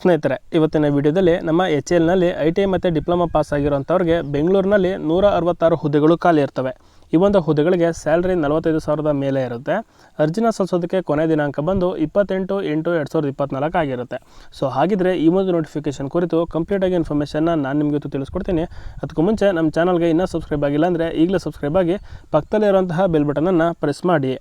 ಸ್ನೇಹಿತರೆ, ಇವತ್ತಿನ ವಿಡಿಯೋದಲ್ಲಿ ನಮ್ಮ ಎಚ್ ಎಲ್ನಲ್ಲಿ ಐ ಟಿ ಐ ಮತ್ತು ಡಿಪ್ಲೊಮಾ ಪಾಸ್ ಆಗಿರೋಂಥವ್ರಿಗೆ ಬೆಂಗಳೂರಿನಲ್ಲಿ ನೂರ ಅರವತ್ತಾರು ಹುದ್ದೆಗಳು ಖಾಲಿ ಇರ್ತವೆ. ಈ ಒಂದು ಹುದ್ದೆಗಳಿಗೆ ಸ್ಯಾಲ್ರಿ ನಲವತ್ತೈದು ಸಾವಿರದ ಮೇಲೆ ಇರುತ್ತೆ. ಅರ್ಜಿನ ಸಲ್ಲಿಸೋದಕ್ಕೆ ಕೊನೆ ದಿನಾಂಕ ಬಂದು ಇಪ್ಪತ್ತೆಂಟು ಎಂಟು ಎರಡು ಸಾವಿರದ ಇಪ್ಪತ್ನಾಲ್ಕು ಆಗಿರುತ್ತೆ. ಸೊ ಹಾಗಿದ್ರೆ ಈ ಒಂದು ನೋಟಿಫಿಕೇಷನ್ ಕುರಿತು ಕಂಪ್ಲೀಟಾಗಿ ಇನ್ಫಾರ್ಮೇಷನ್ನ ನಾನು ನಿಮಗೆ ತಿಳಿಸ್ಕೊಡ್ತೀನಿ. ಅದಕ್ಕೂ ಮುಂಚೆ ನಮ್ಮ ಚಾನಲ್ಗೆ ಇನ್ನೂ ಸಬ್ಸ್ಕ್ರೈಬ್ ಆಗಿಲ್ಲ ಅಂದರೆ ಈಗಲೇ ಸಬ್ಸ್ಕ್ರೈಬ್ ಆಗಿ ಪಕ್ಕದಲ್ಲಿರುವಂತಹ ಬೆಲ್ ಬಟನನ್ನು ಪ್ರೆಸ್ ಮಾಡಿ.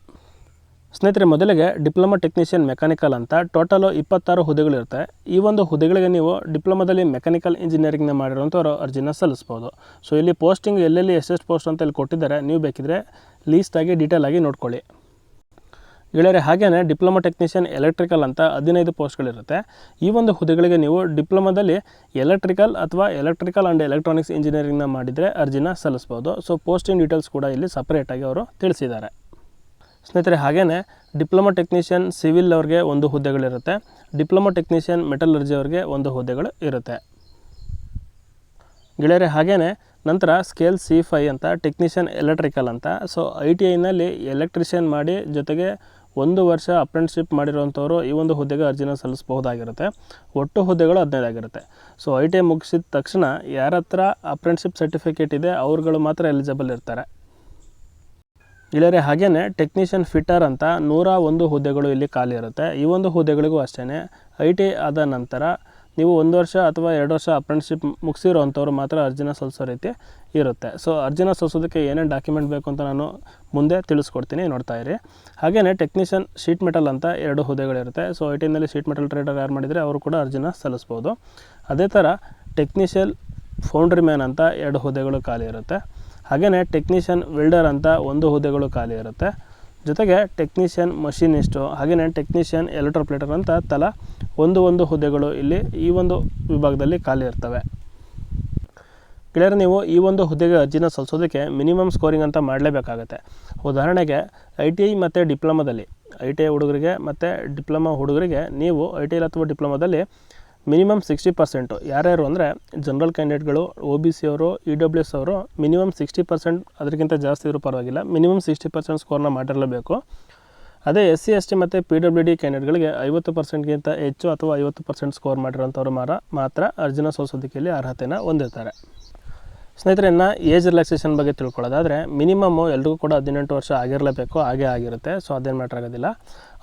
ಸ್ನೇಹಿತರೆ, ಮೊದಲಿಗೆ ಡಿಪ್ಲೊಮಾ ಟೆಕ್ನಿಷಿಯನ್ ಮೆಕ್ಯಾನಿಕಲ್ ಅಂತ ಟೋಟಲು ಇಪ್ಪತ್ತಾರು ಹುದ್ದೆಗಳಿರುತ್ತೆ. ಈ ಒಂದು ಹುದ್ದೆಗಳಿಗೆ ನೀವು ಡಿಪ್ಲೊಮಾದಲ್ಲಿ ಮೆಕ್ಯಾನಿಕಲ್ ಇಂಜಿನಿಯರಿಂಗ್ನ ಮಾಡಿರುವಂಥವ್ರು ಅರ್ಜಿನ ಸಲ್ಲಿಸ್ಬೋದು. ಸೊ, ಇಲ್ಲಿ ಪೋಸ್ಟಿಂಗ್ ಎಲ್ಲೆಲ್ಲಿ ಎಷ್ಟೆಷ್ಟು ಪೋಸ್ಟ್ ಅಂತ ಇಲ್ಲಿ ಕೊಟ್ಟಿದ್ದಾರೆ, ನೀವು ಬೇಕಿದ್ರೆ ಲೀಸ್ಟಾಗಿ ಡೀಟೇಲ್ ಆಗಿ ನೋಡ್ಕೊಳ್ಳಿ. ಗೆಳೆಯರೆ ಹಾಗೆಯೇ ಡಿಪ್ಲೊಮಾ ಟೆಕ್ನಿಷಿಯನ್ ಎಲೆಕ್ಟ್ರಿಕಲ್ ಅಂತ ಹದಿನೈದು ಪೋಸ್ಟ್ಗಳಿರುತ್ತೆ. ಈ ಒಂದು ಹುದ್ದೆಗಳಿಗೆ ನೀವು ಡಿಪ್ಲೊಮಾದಲ್ಲಿ ಎಲೆಕ್ಟ್ರಿಕಲ್ ಅಥವಾ ಎಲೆಕ್ಟ್ರಿಕಲ್ ಆ್ಯಂಡ್ ಎಲೆಕ್ಟ್ರಾನಿಕ್ಸ್ ಇಂಜಿನಿಯರಿಂಗ್ನ ಮಾಡಿದರೆ ಅರ್ಜಿನ ಸಲ್ಲಿಸ್ಬೋದು. ಸೊ, ಪೋಸ್ಟಿಂಗ್ ಡೀಟೇಲ್ಸ್ ಕೂಡ ಇಲ್ಲಿ ಸಪ್ರೇಟಾಗಿ ಅವರು ತಿಳಿಸಿದ್ದಾರೆ. ಸ್ನೇಹಿತರೆ ಹಾಗೆಯೇ ಡಿಪ್ಲೊಮಾ ಟೆಕ್ನಿಷಿಯನ್ ಸಿವಿಲ್ ಅವ್ರಿಗೆ ಒಂದು ಹುದ್ದೆಗಳಿರುತ್ತೆ. ಡಿಪ್ಲೊಮಾ ಟೆಕ್ನಿಷಿಯನ್ ಮೆಟಲರ್ಜಿ ಅವ್ರಿಗೆ ಒಂದು ಹುದ್ದೆಗಳು ಇರುತ್ತೆ. ಗೆಳೆಯರೆ ಹಾಗೇ ನಂತರ ಸ್ಕೇಲ್ ಸಿ ಫೈ ಅಂತ, ಟೆಕ್ನಿಷಿಯನ್ ಎಲೆಕ್ಟ್ರಿಕಲ್ ಅಂತ. ಸೊ, ಐ ಟಿ ಐನಲ್ಲಿ ಎಲೆಕ್ಟ್ರಿಷಿಯನ್ ಮಾಡಿ ಜೊತೆಗೆ ಒಂದು ವರ್ಷ ಅಪ್ರೆಂಟಿಸ್ಶಿಪ್ ಮಾಡಿರುವಂಥವ್ರು ಈ ಒಂದು ಹುದ್ದೆಗೆ ಅರ್ಜಿನ ಸಲ್ಲಿಸಬಹುದಾಗಿರುತ್ತೆ. ಒಟ್ಟು ಹುದ್ದೆಗಳು ಹದಿನೈದಾಗಿರುತ್ತೆ ಸೊ, ಐ ಟಿ ಐ ಮುಗಿಸಿದ ತಕ್ಷಣ ಯಾರ ಹತ್ರ ಅಪ್ರೆಂಟಿಸ್ಶಿಪ್ ಸರ್ಟಿಫಿಕೇಟ್ ಇದೆ, ಅವ್ರುಗಳು ಮಾತ್ರ ಎಲಿಜಿಬಲ್ ಇರ್ತಾರೆ. ಗೆಳೆಯರೆ ಹಾಗೆಯೇ ಟೆಕ್ನಿಷಿಯನ್ ಫಿಟ್ಟರ್ ಅಂತ ನೂರ ಒಂದು ಹುದ್ದೆಗಳು ಇಲ್ಲಿ ಖಾಲಿ ಇರುತ್ತೆ. ಈ ಒಂದು ಹುದ್ದೆಗಳಿಗೂ ಅಷ್ಟೇ ಐ ಟಿ ಆದ ನಂತರ ನೀವು ಒಂದು ವರ್ಷ ಅಥವಾ ಎರಡು ವರ್ಷ ಅಪ್ರೆಂಟಿಸ್ಶಿಪ್ ಮುಗಿಸಿರೋ ಅಂಥವ್ರು ಮಾತ್ರ ಅರ್ಜಿನ ಸಲ್ಲಿಸೋ ರೀತಿ ಇರುತ್ತೆ. ಸೊ ಅರ್ಜಿನ ಸಲ್ಲಿಸೋದಕ್ಕೆ ಏನೇನು ಡಾಕ್ಯುಮೆಂಟ್ ಬೇಕು ಅಂತ ನಾನು ಮುಂದೆ ತಿಳಿಸ್ಕೊಡ್ತೀನಿ, ನೋಡ್ತಾ ಇರಿ. ಹಾಗೆಯೇ ಟೆಕ್ನಿಷಿಯನ್ ಶೀಟ್ ಮೆಟಲ್ ಅಂತ ಎರಡು ಹುದ್ದೆಗಳಿರುತ್ತೆ. ಸೊ ಐ ಟಿನಲ್ಲಿ ಶೀಟ್ ಮೆಟಲ್ ಟ್ರೇಡರ್ ಯಾರು ಮಾಡಿದರೆ ಅವರು ಕೂಡ ಅರ್ಜಿನ ಸಲ್ಲಿಸ್ಬೋದು. ಅದೇ ಥರ ಟೆಕ್ನಿಷಿಯಲ್ ಫೌಂಡ್ರಿ ಮ್ಯಾನ್ ಅಂತ ಎರಡು ಹುದ್ದೆಗಳು ಖಾಲಿ ಇರುತ್ತೆ. ಹಾಗೆಯೇ ಟೆಕ್ನಿಷಿಯನ್ ವೆಲ್ಡರ್ ಅಂತ ಒಂದು ಹುದ್ದೆಗಳು ಖಾಲಿ ಇರುತ್ತೆ. ಜೊತೆಗೆ ಟೆಕ್ನಿಷಿಯನ್ ಮಷಿನಿಸ್ಟು ಹಾಗೆಯೇ ಟೆಕ್ನಿಷಿಯನ್ ಎಲೆಕ್ಟ್ರೋಪ್ಲೇಟರ್ ಅಂತ ತಲಾ ಒಂದು ಒಂದು ಹುದ್ದೆಗಳು ಇಲ್ಲಿ ಈ ಒಂದು ವಿಭಾಗದಲ್ಲಿ ಖಾಲಿ ಇರ್ತವೆ. ಕ್ಲಿಯರ್ ನೀವು ಈ ಒಂದು ಹುದ್ದೆಗೆ ಅರ್ಜಿನ ಸಲ್ಲಿಸೋದಕ್ಕೆ ಮಿನಿಮಮ್ ಸ್ಕೋರಿಂಗ್ ಅಂತ ಮಾಡಲೇಬೇಕಾಗತ್ತೆ. ಉದಾಹರಣೆಗೆ ಐ ಟಿ ಐ ಮತ್ತು ಡಿಪ್ಲೊಮಾದಲ್ಲಿ ಐ ಟಿ ಐ ಹುಡುಗರಿಗೆ ಮತ್ತು ಡಿಪ್ಲೊಮಾ ಹುಡುಗರಿಗೆ ನೀವು ಐ ಟಿ ಐ ಅಥವಾ ಡಿಪ್ಲೊಮಾದಲ್ಲಿ ಮಿನಿಮಮ್ ಸಿಕ್ಸ್ಟಿ ಪರ್ಸೆಂಟು. ಯಾರ್ಯಾರು ಅಂದರೆ ಜನರಲ್ ಕ್ಯಾಂಡಿಡೇಟ್ಗಳು ಒ ಬಿ ಸಿ ಅವರು ಇ ಡಬ್ಲ್ಯೂ ಎಸ್ ಅವರು, ಮಿನಿಮಮ್ ಸಿಕ್ಸ್ಟಿ ಪರ್ಸೆಂಟ್ ಅದಕ್ಕಿಂತ ಜಾಸ್ತಿ ಇದ್ರೂ ಪರವಾಗಿಲ್ಲ. ಮಿನಿಮಮ್ ಸಿಕ್ಸ್ಟಿ ಪರ್ಸೆಂಟ್ ಸ್ಕೋರ್ನ ಮಾಡಿರಲೇಬೇಕು. ಅದೇ ಎಸ್ ಸಿ ಎಸ್ ಟಿ ಮತ್ತು ಪಿ ಡಬ್ಲ್ಯೂ ಡಿ ಕ್ಯಾಂಡಿಡೇಟ್ಗಳಿಗೆ ಐವತ್ತು ಪರ್ಸೆಂಟ್ಗಿಂತ ಹೆಚ್ಚು ಅಥವಾ ಐವತ್ತು ಪರ್ಸೆಂಟ್ ಸ್ಕೋರ್ ಮಾಡಿರೋಂಥವ್ರು ಮಾರ, ಮಾತ್ರ ಅರ್ಜಿನ ಸೋಸೋದಿಕೆಯಲ್ಲಿ ಅರ್ಹತೆಯನ್ನು ಹೊಂದಿರ್ತಾರೆ. ಸ್ನೇಹಿತರೆ, ಇನ್ನು ಏಜ್ ರಿಲ್ಯಾಕ್ಸೇಷನ್ ಬಗ್ಗೆ ತಿಳ್ಕೊಳ್ಳೋದಾದರೆ ಮಿನಿಮಮ್ಮು ಎಲ್ರಿಗೂ ಕೂಡ ಹದಿನೆಂಟು ವರ್ಷ ಆಗಿರಲೇಬೇಕು, ಹಾಗೇ ಆಗಿರುತ್ತೆ. ಸೊ ಅದೇನು ಮ್ಯಾಟ್ರ್ ಆಗೋದಿಲ್ಲ.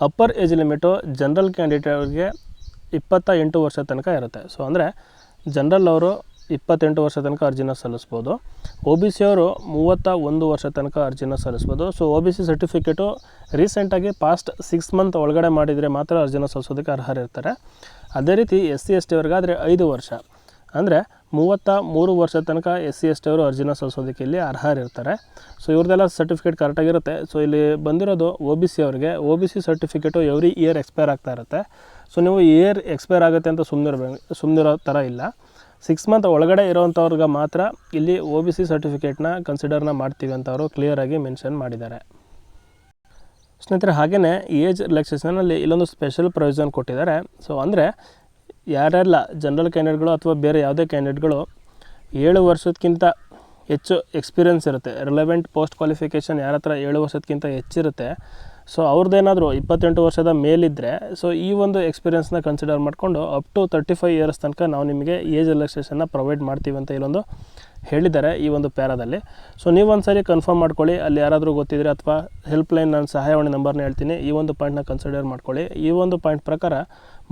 ಅಪ್ಪರ್ ಏಜ್ ಲಿಮಿಟು ಜನರಲ್ ಕ್ಯಾಂಡಿಡೇಟ್ಗೆ ಇಪ್ಪತ್ತ ಎಂಟು ವರ್ಷ ತನಕ ಇರುತ್ತೆ. ಸೊ ಅಂದರೆ ಜನರಲ್ ಅವರು ಇಪ್ಪತ್ತೆಂಟು ವರ್ಷ ತನಕ ಅರ್ಜಿನ ಸಲ್ಲಿಸ್ಬೋದು. ಒ ಬಿ ಸಿ ಅವರು ಮೂವತ್ತ ಒಂದು ವರ್ಷ ತನಕ ಅರ್ಜಿನ ಸಲ್ಲಿಸ್ಬೋದು. So O B C certificate ರೀಸೆಂಟಾಗಿ ಪಾಸ್ಟ್ ಸಿಕ್ಸ್ ಮಂತ್ ಒಳಗಡೆ ಮಾಡಿದರೆ ಮಾತ್ರ ಅರ್ಜಿನ ಸಲ್ಲಿಸೋದಕ್ಕೆ ಅರ್ಹರಿರ್ತಾರೆ ಅದೇ ರೀತಿ ಎಸ್ ಸಿ ಎಸ್ ಟಿ ಅವ್ರಿಗಾದರೆ ಐದು ವರ್ಷ. ಅಂದರೆ ಮೂವತ್ತ ಮೂರು ವರ್ಷ ತನಕ ಎಸ್ ಸಿ ಎಸ್ ಟಿ ಅವರು ಅರ್ಜಿನ ಸಲ್ಲಿಸೋದಕ್ಕೆ ಇಲ್ಲಿ ಅರ್ಹರಿರ್ತಾರೆ ಸೊ ಇವ್ರದ್ದೆಲ್ಲ ಸರ್ಟಿಫಿಕೇಟ್ ಕರೆಕ್ಟಾಗಿರುತ್ತೆ ಸೊ ಇಲ್ಲಿ ಬಂದಿರೋದು ಒ ಬಿ ಸಿ ಅವರಿಗೆ. O B C certificate every year expire ಆಗ್ತಾ ಇರುತ್ತೆ. ಸೊ ನೀವು ಇಯರ್ ಎಕ್ಸ್ಪೈರ್ ಆಗುತ್ತೆ ಅಂತ ಸುಮ್ಮನಿರ್ಬೇಕು ಸುಮ್ಮನಿರೋ ಥರ ಇಲ್ಲ. ಸಿಕ್ಸ್ ಮಂತ್ ಒಳಗಡೆ ಇರೋವಂಥವ್ರಿಗೆ ಮಾತ್ರ ಇಲ್ಲಿ ಒ ಬಿ ಸಿ ಸರ್ಟಿಫಿಕೇಟ್ನ ಕನ್ಸಿಡರ್ನ ಮಾಡ್ತೀವಿ ಅಂತ ಅವರು ಕ್ಲಿಯರಾಗಿ ಮೆನ್ಷನ್ ಮಾಡಿದ್ದಾರೆ. ಸ್ನೇಹಿತರೆ ಹಾಗೆಯೇ ಏಜ್ ರಿಲ್ಯಾಕ್ಸೇಷನಲ್ಲಿ ಇಲ್ಲೊಂದು ಸ್ಪೆಷಲ್ ಪ್ರೊವಿಷನ್ ಕೊಟ್ಟಿದ್ದಾರೆ. ಸೊ ಅಂದರೆ ಯಾರೆಲ್ಲ ಜನರಲ್ ಕ್ಯಾಂಡಿಡೇಟ್ಗಳು ಅಥವಾ ಬೇರೆ ಯಾವುದೇ ಕ್ಯಾಂಡಿಡೇಟ್ಗಳು ಏಳು ವರ್ಷಕ್ಕಿಂತ ಹೆಚ್ಚು ಎಕ್ಸ್ಪೀರಿಯನ್ಸ್ ಇರುತ್ತೆ ರಿಲೆವೆಂಟ್ ಪೋಸ್ಟ್ ಕ್ವಾಲಿಫಿಕೇಷನ್ ಯಾರ ಹತ್ರ ಏಳು ವರ್ಷಕ್ಕಿಂತ ಹೆಚ್ಚಿರುತ್ತೆ ಸೊ ಅವ್ರದ್ದೇನಾದರೂ ಇಪ್ಪತ್ತೆಂಟು ವರ್ಷದ ಮೇಲಿದ್ದರೆ ಸೊ ಈ ಒಂದು ಎಕ್ಸ್ಪೀರಿಯನ್ಸ್ನ ಕನ್ಸಿಡರ್ ಮಾಡಿಕೊಂಡು up to thirty five years ತನಕ ನಾವು ನಿಮಗೆ ಏಜ್ ರಿಲ್ಯಾಕ್ಸೇಷನ್ನ ಪ್ರೊವೈಡ್ ಮಾಡ್ತೀವಿ ಅಂತ ಇಲ್ಲೊಂದು ಹೇಳಿದ್ದಾರೆ ಈ ಒಂದು ಪ್ಯಾರಾದಲ್ಲಿ. ಸೊ ನೀವು ಒಂದು ಸರಿ ಕನ್ಫರ್ಮ್ ಮಾಡ್ಕೊಳ್ಳಿ, ಅಲ್ಲಿ ಯಾರಾದರೂ ಗೊತ್ತಿದ್ರೆ ಅಥವಾ ಹೆಲ್ಪ್ಲೈನ್ ನಾನು ಸಹಾಯವಾಣಿ ನಂಬರ್ನ ಹೇಳ್ತೀನಿ, ಈ ಒಂದು ಪಾಯಿಂಟ್ನ ಕನ್ಸಿಡರ್ ಮಾಡ್ಕೊಳ್ಳಿ. ಈ ಒಂದು ಪಾಯಿಂಟ್ ಪ್ರಕಾರ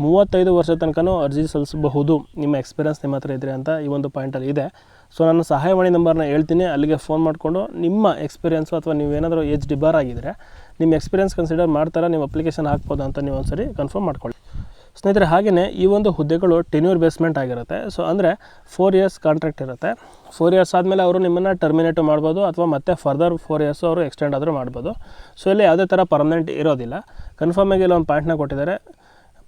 ಮೂವತ್ತೈದು ವರ್ಷ ತನಕನೂ ಅರ್ಜಿ ಸಲ್ಲಿಸಬಹುದು, ನಿಮ್ಮ ಎಕ್ಸ್ಪೀರಿಯನ್ಸ್ ನಿಮ್ಮ ಹತ್ರ ಇದ್ರೆ ಅಂತ ಈ ಒಂದು ಪಾಯಿಂಟಲ್ಲಿ ಇದೆ. ಸೊ ನಾನು ಸಹಾಯವಾಣಿ ನಂಬರ್ನ ಹೇಳ್ತೀನಿ, ಅಲ್ಲಿಗೆ ಫೋನ್ ಮಾಡಿಕೊಂಡು ನಿಮ್ಮ ಎಕ್ಸ್ಪೀರಿಯನ್ಸು ಅಥವಾ ನೀವೇನಾದರೂ ಏಜ್ ಡಿಬಾರ್ ಆಗಿದ್ದರೆ ನಿಮ್ಮ ಎಕ್ಸ್ಪೀರಿಯನ್ಸ್ ಕನ್ಸಿಡರ್ ಮಾಡ್ತಾರೆ, ನೀವು ಅಪ್ಲಿಕೇಶನ್ ಹಾಕ್ಬೋದು ಅಂತ ನೀವು ಒಂದ್ಸರಿ ಕನ್ಫರ್ಮ್ ಮಾಡ್ಕೊಳ್ಳಿ. ಸ್ನೇಹಿತರೆ ಹಾಗೆಯೇ ಈ ಒಂದು ಹುದ್ದೆಗಳು ಟೆನ್ಯೂರ್ ಬೇಸ್ಮೆಂಟ್ ಆಗಿರುತ್ತೆ. ಸೊ ಅಂದರೆ ಫೋರ್ ಇಯರ್ಸ್ ಕಾಂಟ್ರಾಕ್ಟ್ ಇರುತ್ತೆ. ಫೋರ್ ಇಯರ್ಸ್ ಆದಮೇಲೆ ಅವರು ನಿಮ್ಮನ್ನು ಟರ್ಮಿನೇಟ್ ಮಾಡ್ಬೋದು ಅಥವಾ ಮತ್ತೆ ಫರ್ದರ್ ಫೋರ್ ಇಯರ್ಸು ಅವರು ಎಕ್ಸ್ಟೆಂಡ್ ಆದರೂ ಮಾಡ್ಬೋದು. ಸೊ ಇಲ್ಲಿ ಯಾವುದೇ ಥರ ಪರ್ಮನೆಂಟ್ ಇರೋದಿಲ್ಲ. ಕನ್ಫರ್ಮಾಗಿ ಇಲ್ಲಿ ಒಂದು ಪಾಯಿಂಟ್ನ ಕೊಟ್ಟಿದ್ದಾರೆ.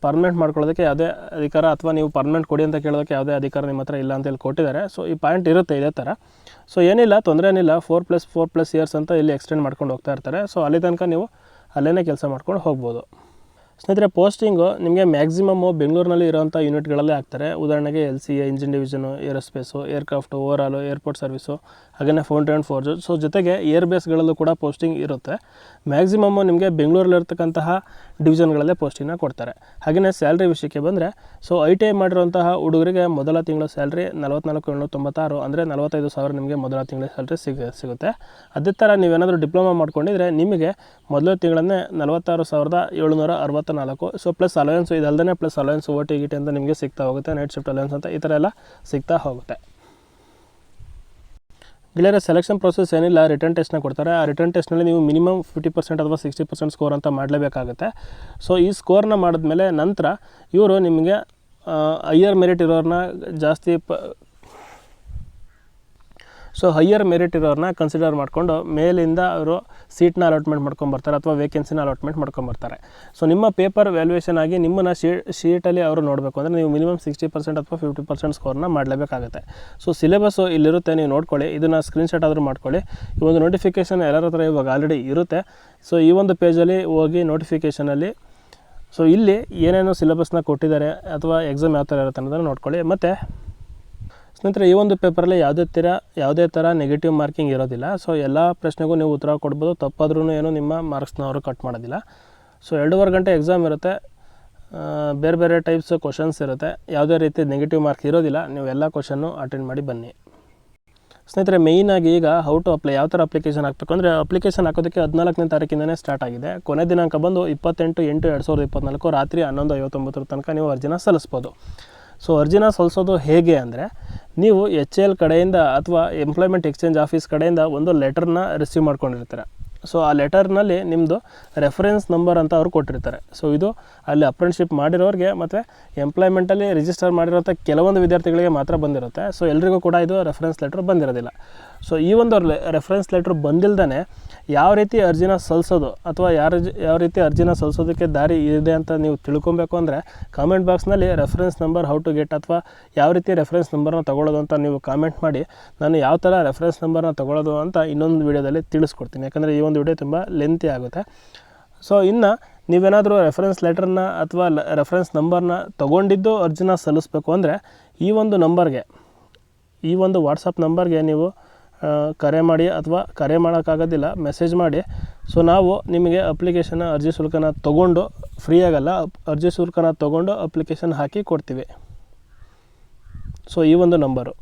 ಪರ್ಮನೆಂಟ್ ಮಾಡ್ಕೊಳ್ಳೋದಕ್ಕೆ ಯಾವುದೇ ಅಧಿಕಾರ ಅಥವಾ ನೀವು ಪರ್ಮನೆಂಟ್ ಕೊಡಿ ಅಂತ ಕೇಳೋದಕ್ಕೆ ಯಾವುದೇ ಅಧಿಕಾರ ನಿಮ್ಮ ಹತ್ರ ಇಲ್ಲ ಅಂತ ಇಲ್ಲಿ ಕೊಟ್ಟಿದ್ದಾರೆ. ಸೊ ಈ ಪಾಯಿಂಟ್ ಇರುತ್ತೆ ಇದೇ ಥರ ಸೊ ಏನಿಲ್ಲ, ತೊಂದರೆ ಏನಿಲ್ಲ four plus four plus years ಅಂತ ಇಲ್ಲಿ ಎಕ್ಸ್ಟೆಂಡ್ ಮಾಡ್ಕೊಂಡು ಹೋಗ್ತಾ ಇರ್ತಾರೆ. ಸೊ ಅಲ್ಲಿ ತನಕ ನೀವು ಅಲ್ಲೇ ಕೆಲಸ ಮಾಡ್ಕೊಂಡು ಹೋಗ್ಬೋದು. ಸ್ನೇಹಿತರೆ, ಪೋಸ್ಟಿಂಗು ನಿಮಗೆ ಮ್ಯಾಕ್ಸಿಮಮ್ಮು ಬೆಂಗಳೂರಿನಲ್ಲಿ ಇರೋಂಥ ಯೂನಿಟ್ಗಳಲ್ಲೇ ಆಗ್ತಾರೆ ಉದಾಹರಣೆಗೆ L C A, engine division, aerospace, aircraft, overhaul, airport service, ಹಾಗೆಯೇ ಫೋನ್ ಆ್ಯಂಡ್ ಫೋರ್ಜು ಸೊ, ಜೊತೆಗೆ ಏರ್ ಬೇಸ್ಗಳಲ್ಲೂ ಕೂಡ ಪೋಸ್ಟಿಂಗ್ ಇರುತ್ತೆ. ಮ್ಯಾಕ್ಸಿಮಮ್ಮು ನಿಮಗೆ ಬೆಂಗಳೂರಲ್ಲಿರ್ತಕ್ಕಂತಹ ಡಿವಿಷನ್ಗಳಲ್ಲೇ ಪೋಸ್ಟಿಂಗ್ನ ಕೊಡ್ತಾರೆ. ಹಾಗೆಯೇ ಸ್ಯಾಲ್ರಿ ವಿಷಯಕ್ಕೆ ಬಂದರೆ, ಸೊ, ಐ ಟಿ ಐ ಮಾಡಿರುವಂತಹ ಹುಡುಗರಿಗೆ ಮೊದಲ ತಿಂಗಳ ಸ್ಯಾಲ್ರಿ ನಲವತ್ನಾಲ್ಕು ಏಳ್ನೂರ ತೊಂಬತ್ತಾರು ಅಂದರೆ ನಲವತ್ತೈದು ಸಾವಿರ ನಿಮಗೆ ಮೊದಲ ತಿಂಗಳ ಸ್ಯಾಲ್ರಿ ಸಿಗ, ಸಿಗುತ್ತೆ. ಅದೇ ಥರ ನೀವೇನಾದರೂ ಡಿಪ್ಲೊಮಾ ಮಾಡ್ಕೊಂಡಿದ್ರೆ ನಿಮಗೆ ಮೊದಲ ತಿಂಗಳನ್ನೇ ನಲವತ್ತಾರು ಸಾವಿರದ ಏಳುನೂರ ನಾಲ್ಕು ಸೊ ಪ್ಲಸ್ ಅಲಯನ್ಸ್ ಇದಲ್ದೇ ಪ್ಲಸ್ ಅಲಯನ್ಸ್ ಟಿ ಗಿಟಿ ಅಂತ ನಿಮಗೆ ಸಿಗ್ತಾ ಹೋಗುತ್ತೆ. ನೈಟ್ ಶಿಫ್ಟ್ ಅಲಯನ್ಸ್ ಅಂತ ಈ ಥರ ಎಲ್ಲ ಸಿಗ್ತಾ ಹೋಗುತ್ತೆ. ಗೆಳೆಯರ ಸೆಲೆಕ್ಷನ್ ಪ್ರೊಸೆಸ್ ಏನಿಲ್ಲ ರಿಟರ್ನ್ ಟೆಸ್ಟ್ನ ಕೊಡ್ತಾರೆ. ಆ ರಿಟರ್ನ್ ಟೆಸ್ಟ್ನಲ್ಲಿ ನೀವು ಮಿನಿಮಮ್ ಫಿಫ್ಟಿ ಪರ್ಸೆಂಟ್ ಅಥವಾ ಸಿಕ್ಸ್ಟಿ ಪರ್ಸೆಂಟ್ ಸ್ಕೋರ್ ಅಂತ ಮಾಡಲೇಬೇಕಾಗುತ್ತೆ. ಸೊ ಈ ಸ್ಕೋರ್ನ ಮಾಡಿದ್ಮೇಲೆ ನಂತರ ಇವರು ನಿಮಗೆ ಹೈಯರ್ ಮೆರಿಟ್ ಇರೋರನ್ನ ಜಾಸ್ತಿ ಪ ಸೊ ಹೈಯರ್ ಮೆರಿಟ್ ಇರೋರನ್ನ ಕನ್ಸಿಡರ್ ಮಾಡಿಕೊಂಡು ಮೇಲಿಂದ ಅವರು ಸೀಟ್ನ ಅಲಾಟ್ಮೆಂಟ್ ಮಾಡ್ಕೊಂಬರ್ತಾರೆ ಅಥವಾ ವೇಕೆನ್ಸಿನ ಅಲಾಟ್ಮೆಂಟ್ ಮಾಡ್ಕೊಂಬರ್ತಾರೆ. ಸೊ ನಿಮ್ಮ ಪೇಪರ್ ವ್ಯಾಲ್ಯೂಯೇಷನ್ ಆಗಿ ನಿಮ್ಮನ್ನು ಶೀ ಶೀಟಲ್ಲಿ ಅವರು ನೋಡಬೇಕು. ಅಂದರೆ ನೀವು ಮಿನಿಮಮ್ ಸಿಕ್ಸ್ಟಿ ಪರ್ಸೆಂಟ್ ಅಥವಾ ಫಿಫ್ಟಿ ಪರ್ಸೆಂಟ್ ಸ್ಕೋರ್ನ ಮಾಡಲೇಬೇಕಾಗುತ್ತೆ. ಸೊ ಸಿಲೆಬಸ್ಸು ಇಲ್ಲಿರುತ್ತೆ, ನೀವು ನೋಡ್ಕೊಳ್ಳಿ. ಇದನ್ನು ಸ್ಕ್ರೀನ್ಶಾಟ್ ಆದರೂ ಮಾಡ್ಕೊಳ್ಳಿ. ಈ ಒಂದು ನೋಟಿಫಿಕೇಷನ್ ಎಲ್ಲರ ಹತ್ರ ಇವಾಗ ಆಲ್ರೆಡಿ ಇರುತ್ತೆ. ಸೊ ಈ ಒಂದು ಪೇಜಲ್ಲಿ ಹೋಗಿ ನೋಟಿಫಿಕೇಷನಲ್ಲಿ ಸೊ ಇಲ್ಲಿ ಏನೇನು ಸಿಲೆಬಸ್ನ ಕೊಟ್ಟಿದ್ದಾರೆ ಅಥವಾ ಎಕ್ಸಾಮ್ ಯಾವ ಥರ ಇರುತ್ತೆ ಅನ್ನೋದನ್ನು ನೋಡ್ಕೊಳ್ಳಿ. ಮತ್ತು ಸ್ನೇಹಿತರೆ ಈ ಒಂದು ಪೇಪರಲ್ಲಿ ಯಾವುದೇ ಥರ ಯಾವುದೇ ಥರ ನೆಗೆಟಿವ್ ಮಾರ್ಕಿಂಗ್ ಇರೋದಿಲ್ಲ. ಸೊ ಎಲ್ಲ ಪ್ರಶ್ನೆಗೂ ನೀವು ಉತ್ತರ ಕೊಡ್ಬೋದು. ತಪ್ಪಾದ್ರೂ ಏನು ನಿಮ್ಮ ಮಾರ್ಕ್ಸ್ನ ಅವರು ಕಟ್ ಮಾಡೋದಿಲ್ಲ. ಸೊ ಎರಡೂವರೆ ಗಂಟೆ ಎಕ್ಸಾಮ್ ಇರುತ್ತೆ. ಬೇರೆ ಬೇರೆ ಟೈಪ್ಸ್ ಕ್ವಶನ್ಸ್ ಇರುತ್ತೆ. ಯಾವುದೇ ರೀತಿ ನೆಗೆಟಿವ್ ಮಾರ್ಕ್ ಇರೋದಿಲ್ಲ. ನೀವು ಎಲ್ಲ ಕ್ವಶನ್ನು ಅಟೆಂಡ್ ಮಾಡಿ ಬನ್ನಿ. ಸ್ನೇಹಿತರೆ ಮೇಯ್ನಾಗಿ ಈಗ ಹೌ ಟು ಅಪ್ಲೈ ಯಾವ ಥರ ಅಪ್ಲಿಕೇಶನ್ ಹಾಕಬೇಕು? ಅಂದರೆ ಅಪ್ಲಿಕೇಶನ್ ಹಾಕೋದಕ್ಕೆ ಹದಿನಾಲ್ಕನೇ ತಾರೀಕಿಂದನೇ ಸ್ಟಾರ್ಟ್ ಆಗಿದೆ. ಕೊನೆ ದಿನಾಂಕ ಬಂದು ಇಪ್ಪತ್ತೆಂಟು ಎಂಟು ಎರಡು ಸಾವಿರದ ಇಪ್ಪತ್ನಾಲ್ಕು ರಾತ್ರಿ ಹನ್ನೊಂದು ಐವತ್ತೊಂಬತ್ತರ ತನಕ ನೀವು ಅರ್ಜಿನ ಸಲ್ಲಿಸ್ಬೋದು. ಸೊ ಅರ್ಜಿನ ಸಲ್ಲಿಸೋದು ಹೇಗೆ ಅಂದರೆ, ನೀವು ಎಚ್ ಎಲ್ ಕಡೆಯಿಂದ ಅಥವಾ ಎಂಪ್ಲಾಯ್ಮೆಂಟ್ ಎಕ್ಸ್ಚೇಂಜ್ ಆಫೀಸ್ ಕಡೆಯಿಂದ ಒಂದು ಲೆಟರ್ನ ರಿಸೀವ್ ಮಾಡ್ಕೊಂಡಿರ್ತಾರೆ. ಸೊ ಆ ಲೆಟರ್ನಲ್ಲಿ ನಿಮ್ಮದು ರೆಫರೆನ್ಸ್ ನಂಬರ್ ಅಂತ ಅವ್ರು ಕೊಟ್ಟಿರ್ತಾರೆ. ಸೊ ಇದು ಅಲ್ಲಿ ಅಪ್ರೆಂಟಿಶಿಪ್ ಮಾಡಿರೋರಿಗೆ ಮತ್ತು ಎಂಪ್ಲಾಯ್ಮೆಂಟಲ್ಲಿ ರಿಜಿಸ್ಟರ್ ಮಾಡಿರೋಂಥ ಕೆಲವೊಂದು ವಿದ್ಯಾರ್ಥಿಗಳಿಗೆ ಮಾತ್ರ ಬಂದಿರುತ್ತೆ. ಸೊ ಎಲ್ರಿಗೂ ಕೂಡ ಇದು ರೆಫರೆನ್ಸ್ ಲೆಟರ್ ಬಂದಿರೋದಿಲ್ಲ. ಸೊ ಈ ಒಂದು ರೆಫರೆನ್ಸ್ ಲೆಟ್ರ್ ಬಂದಿಲ್ದೇ ಯಾವ ರೀತಿ ಅರ್ಜಿನ ಸಲ್ಲಿಸೋದು ಅಥವಾ ಯಾರ ಯಾವ ರೀತಿ ಅರ್ಜಿನ ಸಲ್ಲಿಸೋದಕ್ಕೆ ದಾರಿ ಇದೆ ಅಂತ ನೀವು ತಿಳ್ಕೊಬೇಕು ಅಂದರೆ ಕಾಮೆಂಟ್ ಬಾಕ್ಸ್ನಲ್ಲಿ reference number how to get ಅಥವಾ ಯಾವ ರೀತಿ ರೆಫರೆನ್ಸ್ ನಂಬರ್ನ ತೊಗೊಳ್ಳೋದು ಅಂತ ನೀವು ಕಾಮೆಂಟ್ ಮಾಡಿ. ನಾನು ಯಾವ ಥರ ರೆಫರೆನ್ಸ್ ನಂಬರ್ನ ತೊಗೊಳ್ಳೋದು ಅಂತ ಇನ್ನೊಂದು ವೀಡಿಯೋದಲ್ಲಿ ತಿಳಿಸ್ಕೊಡ್ತೀನಿ. ಯಾಕಂದರೆ ಈ ಒಂದು ವಿಡಿಯೋ ತುಂಬ ಲೆಂತಿ ಆಗುತ್ತೆ. ಸೊ ಇನ್ನು ನೀವೇನಾದರೂ ರೆಫರೆನ್ಸ್ ಲೆಟ್ರನ್ನ ಅಥವಾ ರೆಫರೆನ್ಸ್ ನಂಬರ್ನ ತೊಗೊಂಡಿದ್ದು ಅರ್ಜಿನ ಸಲ್ಲಿಸ್ಬೇಕು ಅಂದರೆ ಈ ಒಂದು ನಂಬರ್ಗೆ ಈ ಒಂದು ವಾಟ್ಸಪ್ ನಂಬರ್ಗೆ ನೀವು ಕರೆ ಮಾಡಿ ಅಥವಾ ಕರೆ ಮಾಡೋಕ್ಕಾಗೋದಿಲ್ಲ ಮೆಸೇಜ್ ಮಾಡಿ. ಸೊ ನಾವು ನಿಮಗೆ ಅಪ್ಲಿಕೇಶನ್ನ ಅರ್ಜಿ ಶುಲ್ಕನ ತೊಗೊಂಡು ಫ್ರೀ ಆಗಲ್ಲ, ಅರ್ಜಿ ಶುಲ್ಕನ ತೊಗೊಂಡು ಅಪ್ಲಿಕೇಶನ್ ಹಾಕಿ ಕೊಡ್ತೀವಿ. ಸೊ ಈ ಒಂದು ನಂಬರು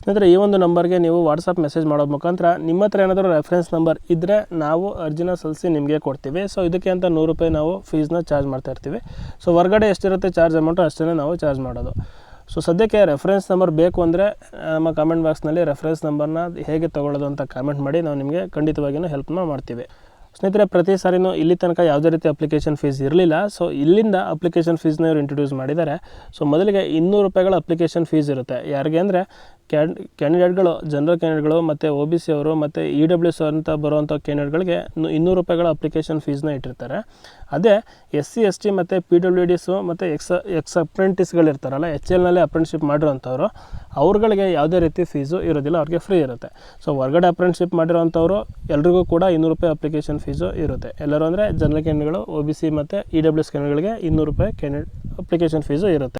ಸ್ನೇಹಿತರೆ, ಈ ಒಂದು ನಂಬರ್ಗೆ ನೀವು ವಾಟ್ಸಪ್ ಮೆಸೇಜ್ ಮಾಡೋ ಮುಖಾಂತರ ನಿಮ್ಮ ಹತ್ರ ಏನಾದರೂ ರೆಫರೆನ್ಸ್ ನಂಬರ್ ಇದ್ದರೆ ನಾವು ಅರ್ಜಿನ ಸಲ್ಲಿಸಿ ನಿಮಗೆ ಕೊಡ್ತೀವಿ. ಸೊ ಇದಕ್ಕೆ ಅಂತ ನೂರು ರೂಪಾಯಿ ನಾವು ಫೀಸ್ನ ಚಾರ್ಜ್ ಮಾಡ್ತಾ ಇರ್ತೀವಿ. ಸೊ ಹೊರಗಡೆ ಎಷ್ಟಿರುತ್ತೆ ಚಾರ್ಜ್ ಅಮೌಂಟು ಅಷ್ಟೇ ನಾವು ಚಾರ್ಜ್ ಮಾಡೋದು. ಸೊ ಸದ್ಯಕ್ಕೆ ರೆಫರೆನ್ಸ್ ನಂಬರ್ ಬೇಕು ಅಂದರೆ ನಮ್ಮ ಕಾಮೆಂಟ್ ಬಾಕ್ಸ್ನಲ್ಲಿ ರೆಫರೆನ್ಸ್ ನಂಬರ್ನ ಹೇಗೆ ತೊಗೊಳ್ಳೋದು ಅಂತ ಕಾಮೆಂಟ್ ಮಾಡಿ, ನಾವು ನಿಮಗೆ ಖಂಡಿತವಾಗಿಯೂ ಹೆಲ್ಪ್ನ ಮಾಡ್ತೀವಿ. ಸ್ನೇಹಿತರೆ, ಪ್ರತಿ ಸಾರಿನೂ ಇಲ್ಲಿ ತನಕ ಯಾವುದೇ ರೀತಿ ಅಪ್ಲಿಕೇಶನ್ ಫೀಸ್ ಇರಲಿಲ್ಲ. ಸೊ ಇಲ್ಲಿಂದ ಅಪ್ಲಿಕೇಶನ್ ಫೀಸ್ನ ಇವರು ಇಂಟ್ರೊಡ್ಯೂಸ್ ಮಾಡಿದ್ದಾರೆ. ಸೊ ಮೊದಲಿಗೆ ಇನ್ನೂರು ರೂಪಾಯಿಗಳ ಅಪ್ಲಿಕೇಶನ್ ಫೀಸ್ ಇರುತ್ತೆ. ಯಾರಿಗೆ ಅಂದರೆ ಕ್ಯಾನ್ ಕ್ಯಾಂಡಿಡೇಟ್ಗಳು, ಜನರಲ್ ಕ್ಯಾಂಡಿಡೇಟ್ಗಳು ಮತ್ತು ಒ ಬಿ ಸಿ ಅವರು ಮತ್ತು ಇ ಡಬ್ಲ್ಯೂ ಸಿ ಅಂತ ಬರುವಂಥ ಕ್ಯಾಂಡಿಡೇಟ್ಗಳಿಗೆ ಇನ್ನೂರು ರೂಪಾಯಿಗಳ ಅಪ್ಲಿಕೇಶನ್ ಫೀಸ್ನ ಇಟ್ಟಿರ್ತಾರೆ. ಅದೇ ಎಸ್ ಸಿ ಎಸ್ ಟಿ ಮತ್ತು ಪಿ ಡಬ್ಲ್ಯೂ ಡಿಸು ಮತ್ತು ಎಕ್ಸ್ ಎಕ್ಸ್ ಅಪ್ರೆಂಟಿಸ್ಗಳಿರ್ತಾರಲ್ಲ ಎಚ್ ಎಲ್ನಲ್ಲೇ ಅಪ್ರೆಂಟಿಶಿಪ್ ಮಾಡಿರೋಂಥವ್ರು ಅವ್ರುಗಳಿಗೆ ಯಾವುದೇ ರೀತಿ ಫೀಸು ಇರೋದಿಲ್ಲ, ಅವ್ರಿಗೆ ಫ್ರೀ ಇರುತ್ತೆ. ಸೊ ಹೊರಗಡೆ ಅಪ್ರೆಂಟಿಶಿಪ್ ಮಾಡಿರೋಂಥವ್ರು ಎಲ್ರಿಗೂ ಕೂಡ ಇನ್ನೂರು ರೂಪಾಯಿ ಅಪ್ಲಿಕೇಶನ್ ಫೀಸು ಇರುತ್ತೆ. ಎಲ್ಲರೂ ಅಂದರೆ ಜನರಲ್ ಕ್ಯಾಂಡಿಡೇಟ್ಗಳು ಒ ಬಿ ಸಿ ಮತ್ತು ಇ ಡಬ್ಲ್ಯೂ ಕ್ಯಾಂಡಿಡೇಟ್ಗಳಿಗೆ ಇನ್ನೂರು ರೂಪಾಯಿ ಕ್ಯಾಂಡಿಡೇಟ್ ಅಪ್ಲಿಕೇಶನ್ ಫೀಸು ಇರುತ್ತೆ.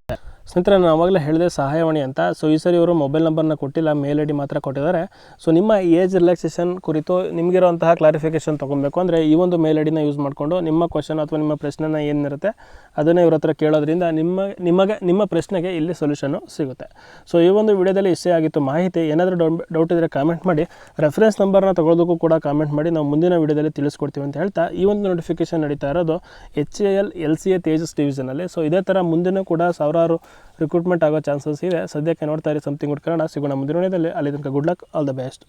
ಸ್ನೇಹಿತರೆ, ನಾನು ಆವಾಗಲೇ ಹೇಳಿದೆ ಸಹಾಯವಾಣಿ ಅಂತ. ಸೊ ಈ ಸರಿ ಇವರು ಮೊಬೈಲ್ ನಂಬರ್ನ ಕೊಟ್ಟಿಲ್ಲ ಮೇಲ್ ಐ ಮಾತ್ರ ಕೊಟ್ಟಿದ್ದಾರೆ. ಸೊ ನಿಮ್ಮ ಏಜ್ ರಿಲ್ಯಾಕ್ಸೇಷನ್ ಕುರಿತು ನಿಮಗಿರುವಂತಹ ಕ್ಲಾರಿಫಿಕೇಷನ್ ತೊಗೊಬೇಕು ಅಂದರೆ ಈ ಒಂದು ಮೇಲ್ ಐ ಯೂಸ್ ಮಾಡಿಕೊಂಡು ನಿಮ್ಮ ಕ್ವಶನ್ ಅಥವಾ ನಿಮ್ಮ ಪ್ರಶ್ನೆನ ಏನಿರುತ್ತೆ, ಅದನ್ನು ಇವ್ರ ಹತ್ರ ಕೇಳೋದ್ರಿಂದ ನಿಮ್ಮ, ನಿಮಗೆ, ನಿಮ್ಮ ಪ್ರಶ್ನೆಗೆ ಇಲ್ಲಿ ಸೊಲ್ಯೂಷನು ಸಿಗುತ್ತೆ. ಸೊ ಈ ಒಂದು ವಿಡಿಯೋದಲ್ಲಿ ಇಷ್ಟೇ ಆಗಿತ್ತು ಮಾಹಿತಿ. ಏನಾದರೂ ಡೌಟ್ ಡೌಟ್ ಇದ್ದರೆ ಕಾಮೆಂಟ್ ಮಾಡಿ. ರೆಫರೆನ್ಸ್ ನಂಬರ್ನ ತಗೊಳ್ಳೋದಕ್ಕೂ ಕೂಡ ಕಾಮೆಂಟ್ ಮಾಡಿ. ನಾವು ಮುಂದಿನ ವಿಡಿಯೋದಲ್ಲಿ ತಿಳಿಸ್ಕೊಡ್ತೀವಿ ಅಂತ ಹೇಳ್ತಾ, ಈ ಒಂದು ನೋಟಿಫಿಕೇಶನ್ ನಡೀತಾ ಇರೋದು H A L L C A Tejas ಡಿವಿಷನಲ್ಲಿ so ಇದೇ ಥರ ಮುಂದಿನ ಕೂಡ ಸಾವಿರಾರು ರಿಕ್ರೂಟ್ಮೆಂಟ್ ಆಗೋ ಚಾನ್ಸಸ್ ಇದೆ ಸದ್ಯಕ್ಕೆ ನೋಡ್ತಾ ಇರಿ ಸಮಥಿಂಗ್ ಗುಡ್ ಕನ್ನಡ ಸಿಗೋಣ ಮುಂದಿನ ಅಲ್ಲಿ ತನಕ good luck all the best